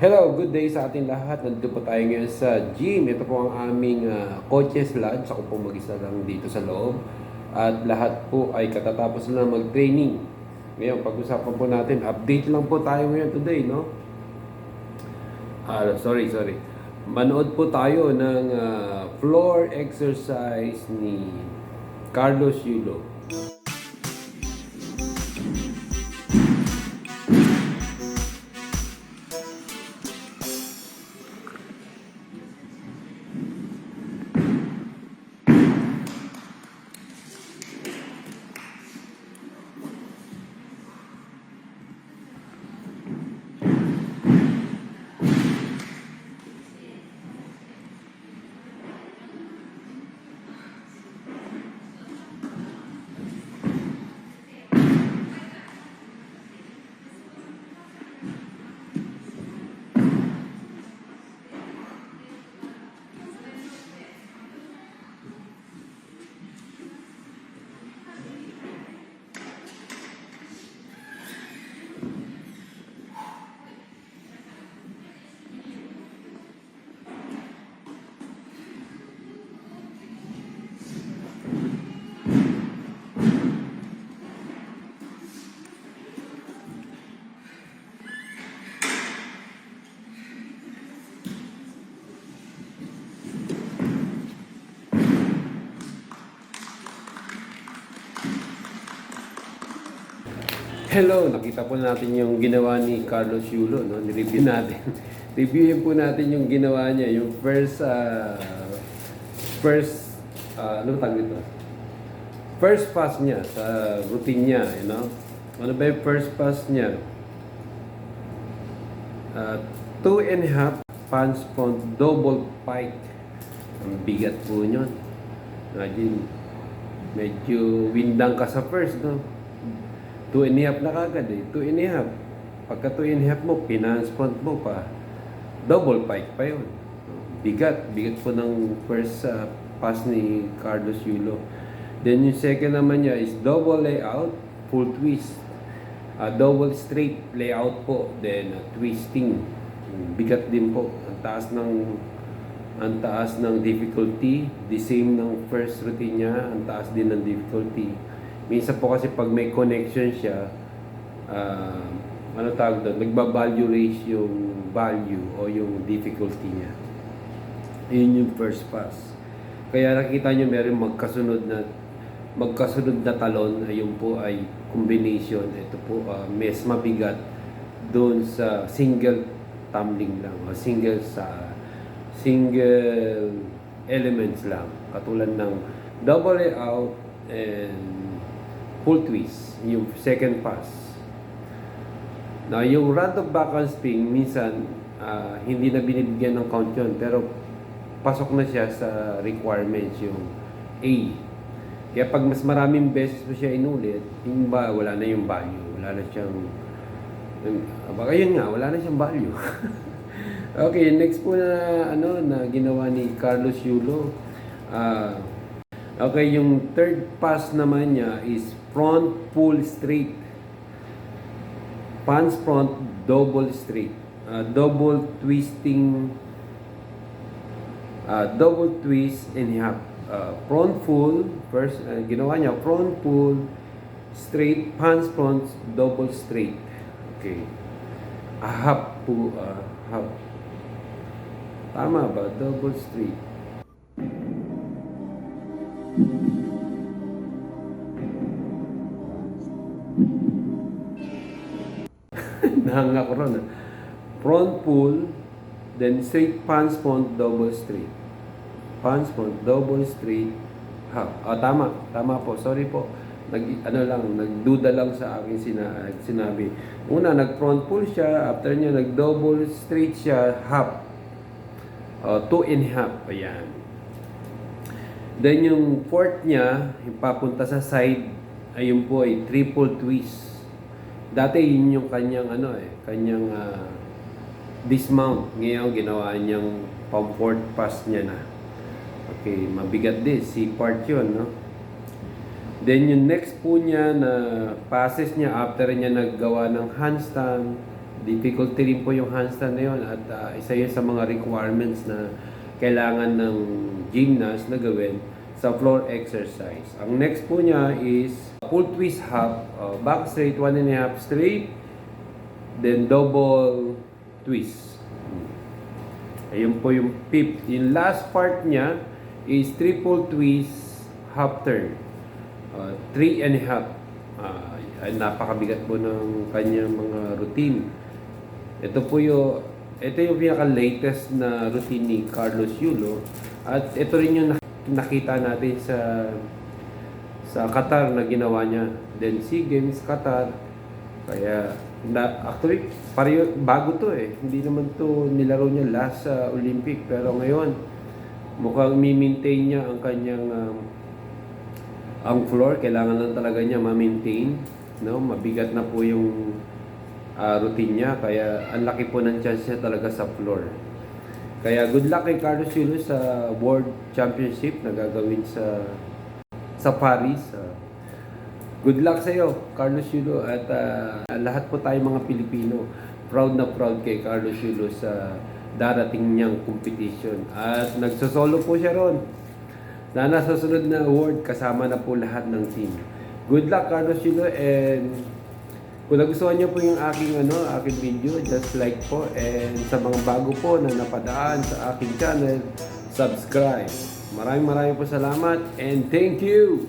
Hello, good day sa ating lahat. Nandito po tayo ngayon sa gym. Ito po ang aming uh, coaches lodge. Ako po mag-isa lang dito sa loob. At lahat po ay katatapos lang mag-training. Ngayon, pag-usapan po natin, update lang po tayo ngayon today, no? Ah, sorry, sorry. Manood po tayo ng ah, floor exercise ni Carlos Yulo. Hello, nakita po natin yung ginawa ni Carlos Yulo, no? Ni-review natin. Reviewin po natin yung ginawa niya, yung first, uh, first, uh, ano tawag dito? First pass niya sa routine niya, you know? Ano ba yung first pass niya? Uh, two and a half punch point double pike. Ang bigat po yun. Imagine, medyo windang ka sa first, no? Two and a half na kagad eh. Two and a half. Pagka two and a half mo, finance front mo pa. Double pike pa yun. Bigat. Bigat po ng first uh, pass ni Carlos Yulo. Then yung second naman niya is double layout, full twist. Uh, double straight layout po. Then uh, twisting. Bigat din po. Ang taas ng ang taas ng difficulty. The same ng first routine niya. Ang taas din ng difficulty. Minsan po kasi pag may connection siya, ah, ano tawag doon, nagba-value raise yung value o yung difficulty niya. Yun yung first pass. Kaya nakita nyo meron magkasunod na magkasunod na talon, ayun po ay combination. Ito po, ah, mas mabigat doon sa single tumbling lang o single sa single elements lang. Katulad ng double layout and full twist, yung second pass. Na yung random back handspring, minsan ah, hindi na binibigyan ng count yun, pero pasok na siya sa requirements yung A. Kaya pag mas maraming beses mo siya inulit, yung ba, wala na yung value. Wala na siyang, yung- baka yun nga, wala na siyang value. okay, next po na, ano, na ginawa ni Carlos Yulo. Ah, Okay, yung third pass naman niya is front pull straight. Pants front double straight. Uh, double twisting uh, double twist and half. Uh, front pull first uh, ginawa niya front pull straight pants front double straight. Okay. A half po uh, half. Tama ba? Double straight. Nahanga ko ron. ah. Front pull, then straight pants front, double straight. Pants front, double straight, half. Ah, tama. Tama po. Sorry po. Nag, ano lang, nagduda lang sa akin sina, sinabi. Una, nag-front pull siya. After niya, nag-double straight siya, half. Uh, two and half. Ayan. Then yung fourth niya, yung papunta sa side, ayun po ay triple twist. Dati yun yung kanyang ano eh, kanyang ah, dismount. Ngayon ginawa niyang fourth pass niya na. Okay, mabigat din. Si part yun, no? Then yung next po niya na passes niya after niya naggawa ng handstand, difficulty rin po yung handstand na yun at ah, isa yun sa mga requirements na kailangan ng gymnast na gawin sa floor exercise. Ang next po niya is full twist hop, uh, back straight, one and a half straight, then double twist. Ayun po yung fifth. Yung last part niya is triple twist half turn. Uh, three and a half. Uh, ay, napakabigat po ng kanyang mga routine. Ito po yung ito yung pinaka-latest na routine ni Carlos Yulo at ito rin yung nak- nakita natin sa sa Qatar na ginawa niya. Then SEA Games Qatar. Kaya na actually pareho bago to eh. Hindi naman to nilaro niya last sa Olympic pero ngayon mukhang mi-maintain niya ang kanyang um, ang floor kailangan lang talaga niya ma-maintain no mabigat na po yung ah, routine niya kaya ang laki po ng chance niya talaga sa floor kaya good luck kay Carlos Yulo sa World Championship na gagawin sa sa Paris Ah, good luck sa iyo Carlos Yulo at ah, lahat po tayo mga Pilipino proud na proud kay Carlos Yulo sa darating niyang competition at nagsosolo po siya ron sana sa sunod na award, kasama na po lahat ng team. Good luck, Carlos Yulo, and kung nagustuhan niyo po yung aking, ano, aking video, just like po, and sa mga bago po na napadaan sa aking channel, subscribe. Maraming maraming po salamat, and thank you!